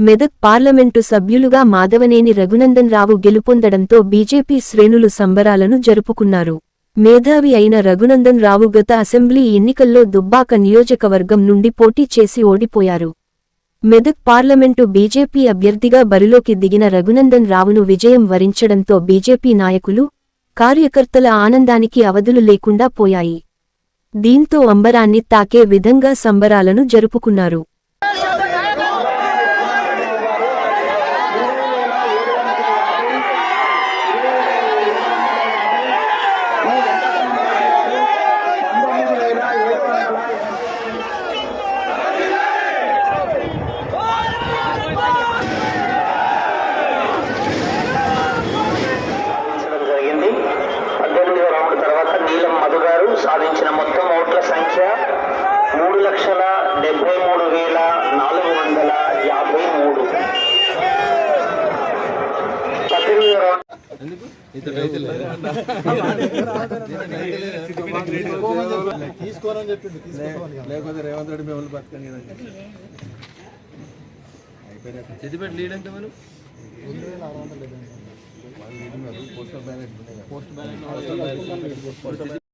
Medak parliament సభ్యులుగా మాధవనేని రఘునందన్ రావు గెలుపొందడంతో BJP శ్రేణులు సంబరాలను జరుపుకున్నారు. మేధావి అయిన రఘునందన్ రావు గత అసెంబ్లీ ఎన్నికల్లో దుబ్బాక నియోజకవర్గం నుండి పోటీ చేసి ఓడిపోయారు. మెదక్ పార్లమెంటు బీజేపీ అభ్యర్థిగా బరిలోకి దిగిన రఘునందన్ రావును విజయం వరించడంతో బీజేపీ నాయకులు కార్యకర్తల ఆనందానికి అవధులు లేకుండా పోయాయి. దీంతో అంబరాన్ని తాకే విధంగా సంబరాలను జరుపుకున్నారు. తీసుకోనని చెప్పింది. లేకపోతే రేవంత్ రెడ్డి మిమ్మల్ని బతకని సిద్దిపేట లీడ్ అంటే మనం. Postal ballot post ballot.